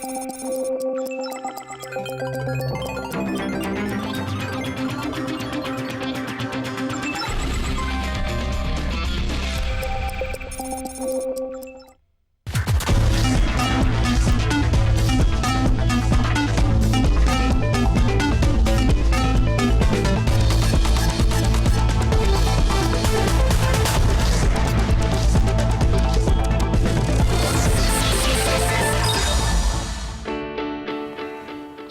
ส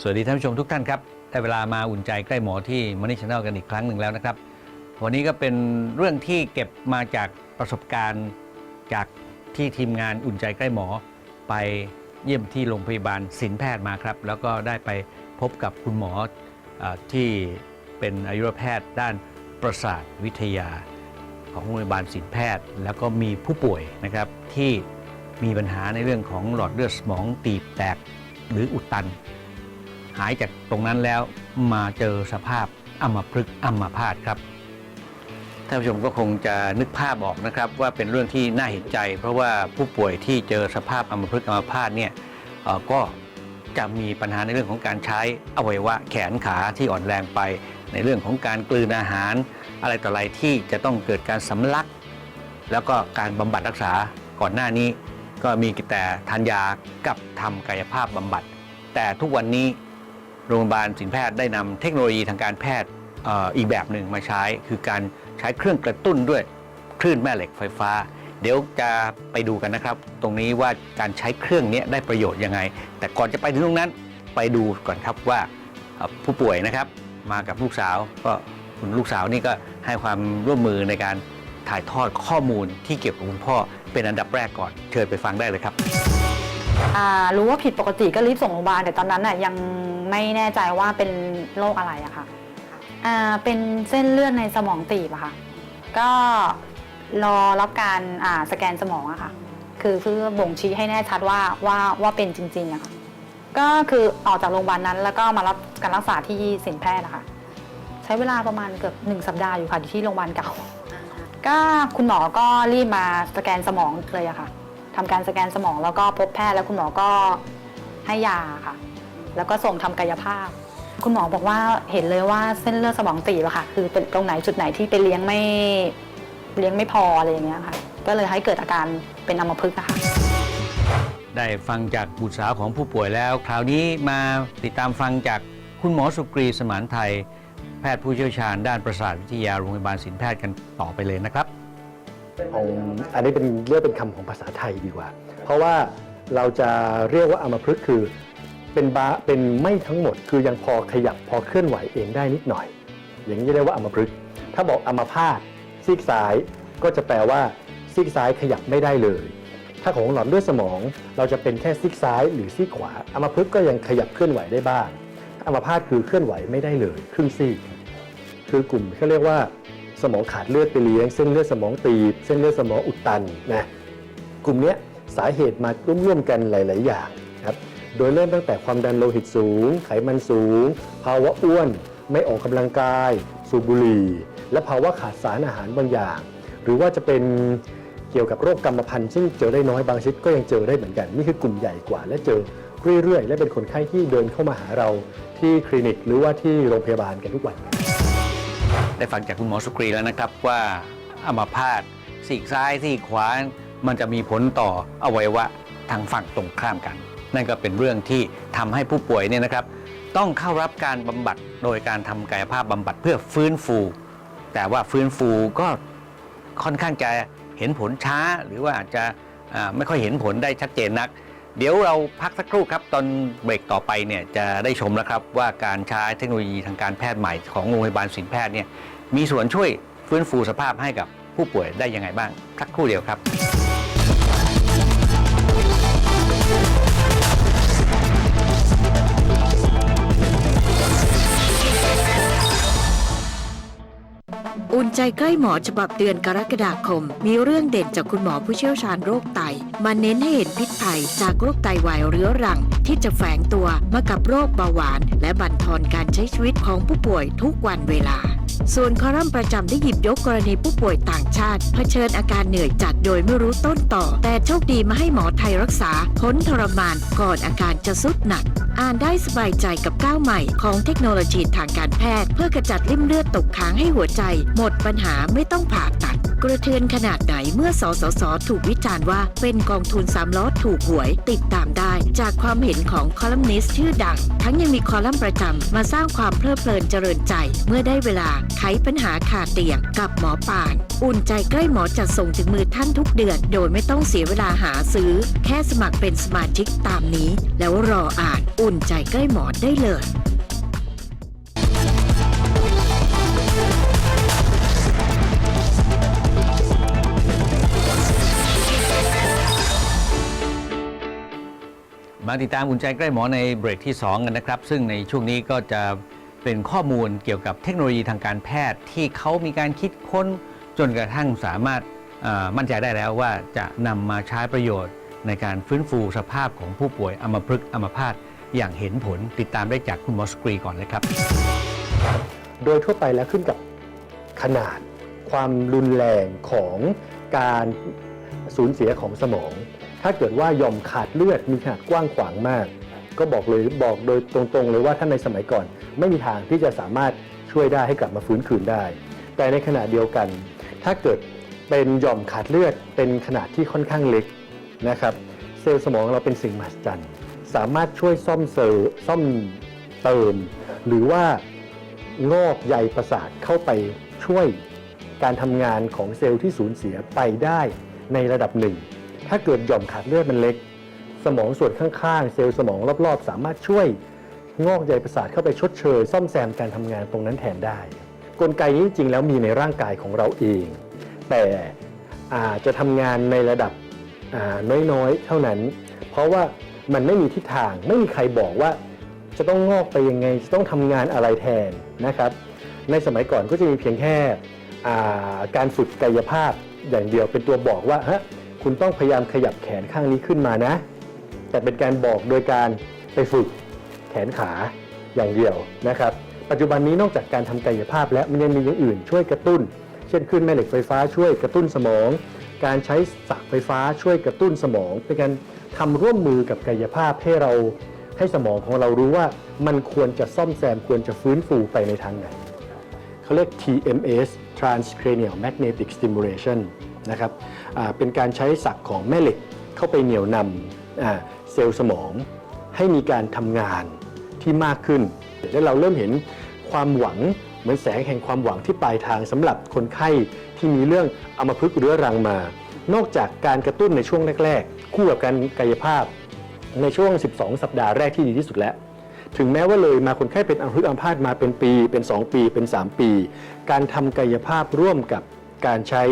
วัสดีท่านผู้ชมทุกท่านครับได้เวลามาอุ่นใจใกล้หมอที่ม n นิชแนลกันอีกครั้งหนึ่งแล้วนะครับ วันนี้ก็เป็นเรื่องที่เก็บมาจากประสบการณ์จากที่ทีมงานอุ่นใจใกล้หมอ ไปเยี่ยมที่โรงพยาบาลศิลแพทย์มาครับ แล้วก็ได้ไปพบกับคุณหมอเออที่เป็นอายุรแพทย์ด้านประสาทวิทยา ของโรงพยาบาลศิลแพทย์ แล้วก็มีผู้ป่วยนะครับที่มีปัญหาในเรื่องของหลอดเลือดสมองตีบแตกหรืออุดตัน หายจากตรงนั้นแล้วมาเจอสภาพอัมพฤกษ์อัมพาตครับท่านผู้ชมก็คงจะนึกภาพออกนะครับว่าเป็นเรื่องที่น่าเห็นใจ เพราะว่าผู้ป่วยที่เจอสภาพอัมพฤกษ์อัมพาตเนี่ยก็จะมีปัญหาในเรื่องของการใช้อวัยวะแขนขาที่อ่อนแรงไป ในเรื่องของการกลืนอาหาร อะไรต่ออะไรที่จะต้องเกิดการสำลัก แล้วก็การบำบัดรักษาก่อนหน้านี้ ก็มีแต่ทานยากับทำกายภาพบำบัด แต่ทุกวันนี้ โรงพยาบาลศิลแพทย์ได้นำเทคโนโลยีทางการแพทย์อีกแบบหนึ่งมาใช้ คือการใช้เครื่องกระตุ้นด้วยคลื่นแม่เหล็กไฟฟ้า เดี๋ยวจะไปดูกันนะครับ ตรงนี้ว่าการใช้เครื่องนี้ได้ประโยชน์ยังไง แต่ก่อนจะไปถึงตรงนั้นไปดูก่อนครับว่าผู้ป่วยนะครับ มากับลูกสาวก็คุณลูกสาวนี่ก็ให้ความร่วมมือในการถ่ายทอดข้อมูลที่เกี่ยวกับคุณพ่อเป็นอันดับแรกก่อนเชิญไปฟังได้เลยครับอ่ารู้ว่าผิดปกติก็รีบส่งโรงพยาบาลแต่ตอนนั้นน่ะยัง ไม่แน่ใจว่าเป็นโรคอะไรอะค่ะอ่าเป็นเส้นเลือดในสมองตีบอะค่ะ ก็รอรับการอ่าสแกนสมองอะค่ะ คือเพื่อบ่งชี้ให้แน่ชัดว่าว่าว่าเป็นจริงๆอะค่ะ ก็คือออกจากโรงพยาบาลนั้น แล้วก็มารับการรักษาที่สินแพทย์อะค่ะใช้เวลาประมาณเกือบหนึ่งสัปดาห์อยู่ค่ะที่โรงพยาบาลเก่า ก็คุณหมอก็รีบมาสแกนสมองเลยอะค่ะทำการสแกนสมองแล้วก็พบแพทย์แล้วคุณหมอก็ให้ยาค่ะ แล้วก็ส่งทำกายภาพ คุณหมอบอกว่าเห็นเลยว่าเส้นเลือดสมองตีบอะค่ะ คือเป็นตรงไหนจุดไหนที่ไปเลี้ยงไม่เลี้ยงไม่พออะไรอย่างเงี้ยค่ะ ก็เลยให้เกิดอาการเป็นอัมพฤกษ์อะค่ะ ได้ฟังจากบุตรสาวของผู้ป่วยแล้ว คราวนี้มาติดตามฟังจากคุณหมอสุกรีสมานไทย แพทย์ผู้เชี่ยวชาญด้านประสาทวิทยาโรงพยาบาลศิลแพทย์กันต่อไปเลยนะครับของอันนี้เป็นเรียกเป็นคำของภาษาไทยดีกว่า เพราะว่าเราจะเรียกว่าอัมพฤกษ์คือ เป็นบาเป็นไม่ทั้งหมด คือยังพอขยับพอเคลื่อนไหวเองได้นิดหน่อย อย่างนี้เรียกว่าอัมพฤกษ์ถ้าบอกอัมพาตซีกซ้ายก็จะแปลว่าซีกซ้ายขยับไม่ได้เลย ถ้าของหลอดเลือดสมอง เราจะเป็นแค่ซีกซ้ายหรือซีกขวาอัมพฤกษ์ก็ยังขยับเคลื่อนไหวได้บ้างอัมพาตคือเคลื่อนไหวไม่ได้เลยครึ่งซีกคือกลุ่มเขาเรียกว่า สมองขาดเลือดไปเลี้ยงเส้นเลือดสมองตีบเส้นเลือดสมองอุดตันนะกลุ่มนี้สาเหตุมาร่วมๆกันหลาย ๆ อย่าง โดยเริ่มตั้งแต่ความดันโลหิตสูง ไขมันสูง ภาวะอ้วน ไม่ออกกำลังกาย สูบบุหรี่ และภาวะขาดสารอาหารบางอย่าง หรือว่าจะเป็นเกี่ยวกับโรคกรรมพันธุ์ซึ่งเจอได้น้อยบางชนิดก็ยังเจอได้เหมือนกัน นี่คือกลุ่มใหญ่กว่า และเจอเรื่อยๆ และเป็นคนไข้ที่เดินเข้ามาหาเราที่คลินิก หรือว่าที่โรงพยาบาลกันทุกวันได้ฟังจากคุณหมอสุกรีแล้วนะครับว่าอัมพาตซีกซ้ายซีกขวา มันจะมีผลต่ออวัยวะทางฝั่งตรงข้ามกัน นั่นก็เป็นเรื่องที่ทำให้ผู้ป่วยเนี่ยนะครับ ต้องเข้ารับการบำบัดโดยการทำกายภาพบำบัดเพื่อฟื้นฟู แต่ว่าฟื้นฟูก็ค่อนข้างจะเห็นผลช้าหรือว่าอาจจะไม่ค่อยเห็นผลได้ชัดเจนนัก เดี๋ยวเราพักสักครู่ครับ ตอนเบรกต่อไปเนี่ยจะได้ชมแล้วครับว่าการใช้เทคโนโลยีทางการแพทย์ใหม่ของโรงพยาบาลศิลแพทย์เนี่ยมีส่วนช่วยฟื้นฟูสภาพให้กับผู้ป่วยได้ยังไงบ้างสักครู่เดียวครับ อุ่นใจใกล้หมอฉบับเดือนกรกฎาคม มีเรื่องเด่นจากคุณหมอผู้เชี่ยวชาญโรคไต มาเน้นให้เห็นพิษภัยจากโรคไตวายเรื้อรัง ที่จะแฝงตัวมากับโรคเบาหวาน และบั่นทอนการใช้ชีวิตของผู้ป่วยทุกวันเวลา ส่วนคอลัมน์ประจำได้หยิบยกกรณีผู้ป่วยต่างชาติเผชิญอาการเหนื่อยจัดโดยไม่รู้ต้นต่อ แต่โชคดีมาให้หมอไทยรักษาพ้นทรมานก่อนอาการจะสุดหนัก อ่านได้สบายใจกับก้าวใหม่ของเทคโนโลยีทางการแพทย์ เพื่อกระจัดริ่มเลือดตกค้างให้หัวใจ หมดปัญหาไม่ต้องผ่าตัด กระเทือนขนาดไหนเมื่อสสสถูกวิจารณ์ว่าเป็นกองทุนสามล้อถูกหวยติดตามได้ จากความเห็นของคอลัมนิสต์ชื่อดัง ทั้งยังมีคอลัมน์ประจำมาสร้างความเพลิดเพลินเจริญใจ เมื่อได้เวลาไขปัญหาขาดเตียงกับหมอป่าน อุ่นใจใกล้หมอจัดส่งถึงมือท่านทุกเดือน โดยไม่ต้องเสียเวลาหาซื้อ แค่สมัครเป็นสมาชิกตามนี้ แล้วรออ่านอุ่นใจใกล้หมอได้เลย มาติดตามอุ่นใจใกล้หมอในเบรกที่ 2 กันนะครับ ซึ่งในช่วงนี้ก็จะเป็นข้อมูลเกี่ยวกับเทคโนโลยีทางการแพทย์ที่เขามีการคิดค้นจนกระทั่งสามารถมั่นใจได้แล้วว่าจะนำมาใช้ประโยชน์ ในการฟื้นฟูสภาพของผู้ป่วยอัมพฤกษ์อัมพาตอย่างเห็นผลติดตามได้จากคุณหมอสกรีก่อนเลยครับ โดยทั่วไปแล้วขึ้นกับขนาดความรุนแรงของการสูญเสียของสมอง ถ้าเกิดว่าย่อมขาดเลือดมีขนาดกว้างขวางมาก ก็บอกเลยบอกโดยตรงๆเลยว่าท่านในสมัยก่อน ไม่มีทางที่จะสามารถช่วยได้ให้กลับมาฟื้นคืนได้ แต่ในขณะเดียวกัน ถ้าเกิดเป็นย่อมขาดเลือดเป็นขนาดที่ค่อนข้างเล็กนะครับ เซลล์สมองเราเป็นสิ่งมหัศจรรย์สามารถช่วยซ่อมเซลล์ซ่อมเติม หรือว่างอกใยประสาทเข้าไปช่วยการทำงานของเซลล์ที่สูญเสียไปได้ในระดับหนึ่ง ถ้าเกิดหย่อมขาดเลือดมันเล็ก สมองส่วนข้างๆ เซลล์สมองรอบๆ สามารถช่วยงอกใยประสาทเข้าไปชดเชย ซ่อมแซมการทำงานตรงนั้นแทนได้ กลไกนี้จริงแล้วมีในร่างกายของเราเอง แต่อาจจะทำงานในระดับน้อยๆ เท่านั้น เพราะว่ามันไม่มีทิศทางไม่มีใครบอกว่าจะต้องงอกไปยังไงจะต้องทำงานอะไรแทนนะครับ ในสมัยก่อนก็จะมีเพียงแค่การฝึกกายภาพอย่างเดียวเป็นตัวบอกว่าฮะ คุณต้องพยายามขยับแขนข้างนี้ขึ้นมานะ แต่เป็นการบอกโดยการไปฝึกแขนขาอย่างเดียวนะครับ ปัจจุบันนี้นอกจากการทำกายภาพแล้วมันยังมีอย่างอื่นช่วยกระตุ้น เช่นขึ้นแม่เหล็กไฟฟ้าช่วยกระตุ้นสมอง การใช้สักไฟฟ้าช่วยกระตุ้นสมอง เป็นการทำร่วมมือกับกายภาพให้เราให้สมองของเรารู้ว่ามันควรจะซ่อมแซมควรจะฟื้นฟูไปในทางไหนเขาเรียก TMS Transcranial Magnetic Stimulation นะครับเป็นการใช้สักของแม่เหล็กเข้าไปเหนี่ยวนำเซลล์สมอง ให้มีการทำงานที่มากขึ้น และเราเริ่มเห็นความหวังเหมือนแสงแห่งความหวังที่ปลายทางสำหรับคนไข้ที่มีเรื่องอัมพฤกษ์เรื้อรังมา นอกจากการกระตุ้นในช่วงแรก ๆ คู่กับการกายภาพในช่วง 12 สัปดาห์แรกที่ดีที่สุดแล้ว ถึงแม้ว่าเลยมาคนไข้เป็นอัมพฤกษ์อัมพาตมาเป็นปี เป็น 2 ปี เป็น 3 ปี การทำกายภาพร่วมกับ การใช้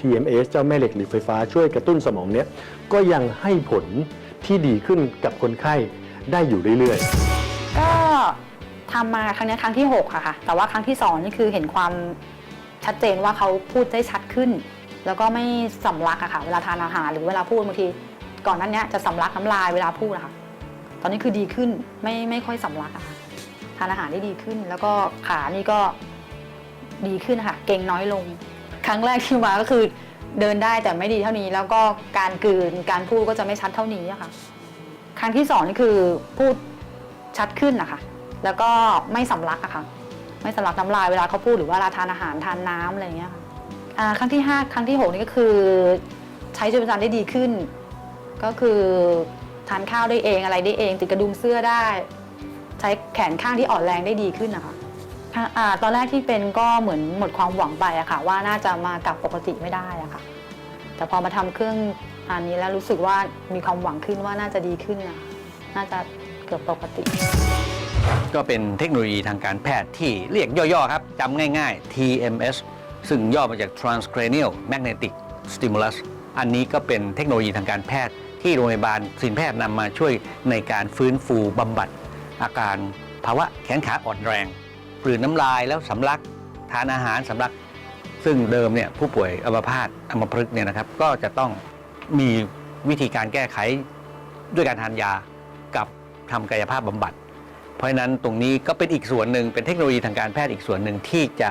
TMS เจ้าแม่เหล็กหรือไฟฟ้าช่วยกระตุ้นสมองเนี้ยก็ยังให้ผลที่ดีขึ้นกับคนไข้ได้อยู่เรื่อยๆ ก็ทำมาครั้งนี้ครั้งที่6ค่ะค่ะ แต่ว่าครั้งที่สองนี่คือเห็นความชัดเจนว่าเขาพูดได้ชัดขึ้น แล้วก็ไม่สำลักอะค่ะ เวลาทานอาหารหรือเวลาพูดบางที ก่อนนั้นเนี้ยจะสำลักน้ำลายเวลาพูดอะค่ะตอนนี้คือดีขึ้นไม่ไม่ค่อยสำลักอะค่ะทานอาหารได้ดีขึ้น แล้วก็ขานี่ก็ดีขึ้นค่ะ เก่งน้อยลง ครั้งแรกที่มาก็คือเดินได้แต่ไม่ดีเท่านี้ แล้วก็การกลืนการพูดก็จะไม่ชัดเท่านี้อะค่ะ ครั้งที่สองนี่คือพูดชัดขึ้นนะคะแล้วก็ไม่สำลักอะค่ะ ไม่สำลักน้ำลายเวลาเขาพูดหรือว่าเวลาทานอาหารทานน้ำอะไรอย่างเงี้ยค่ะครั้งที่ห้าครั้งที่หกนี่ก็คือ ใช้ชีวิตประจำวันได้ดีขึ้น ก็คือทานข้าวได้เองอะไรได้เองติดกระดุมเสื้อได้ ใช้แขนข้างที่อ่อนแรงได้ดีขึ้นนะคะ อ่าอ่าตอนแรกที่เป็นก็เหมือนหมดความหวังไปอะค่ะ ว่าน่าจะมากลับปกติไม่ได้อะค่ะ แต่พอมาทำเครื่องอันนี้แล้วรู้สึกว่ามีความหวังขึ้นว่าน่าจะดีขึ้นนะน่าจะเกือบปกติ ก็เป็นเทคโนโลยีทางการแพทย์ที่เรียกย่อ ๆ ครับจำง่าย ๆ TMS ซึ่งย่อมาจาก Transcranial Magnetic Stimulus อันนี้ก็เป็นเทคโนโลยีทางการแพทย์ ที่โรงพยาบาลศิลปแพทย์นำมาช่วยในการฟื้นฟูบำบัด อาการภาวะแขนขาอ่อนแรง กลืนน้ำลายแล้วสำลักทานอาหารสำลัก ซึ่งเดิมเนี่ยผู้ป่วยอัมพาตอัมพฤกษ์เนี่ยนะครับ ก็จะต้องมีวิธีการแก้ไขด้วยการทานยากับทำกายภาพบำบัด เพราะฉะนั้นตรงนี้ก็เป็นอีกส่วนหนึ่งเป็นเทคโนโลยีทางการแพทย์อีกส่วนหนึ่งที่จะ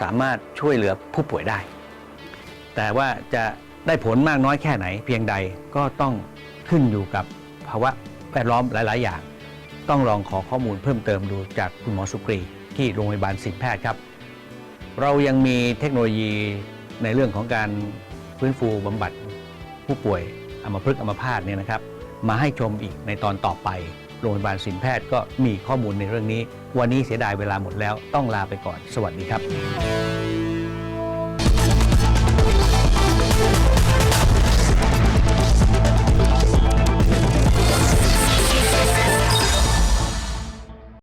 สามารถช่วยเหลือผู้ป่วยได้ แต่ว่าจะได้ผลมากน้อยแค่ไหน เพียงใดก็ต้องขึ้นอยู่กับภาวะแวดล้อมหลาย ๆ อย่าง ต้องลองขอข้อมูลเพิ่มเติมดูจากคุณหมอสุกรี ที่โรงพยาบาลศิลแพทย์ครับ เรายังมีเทคโนโลยีในเรื่องของการฟื้นฟูบำบัดผู้ป่วยอัมพฤกษ์อัมพาตเนี่ยนะครับ มาให้ชมอีกในตอนต่อไป โรงพยาบาลศินแพทย์ก็มีข้อมูลในเรื่องนี้ วันนี้เสียดายเวลาหมดแล้วต้องลาไปก่อน สวัสดีครับ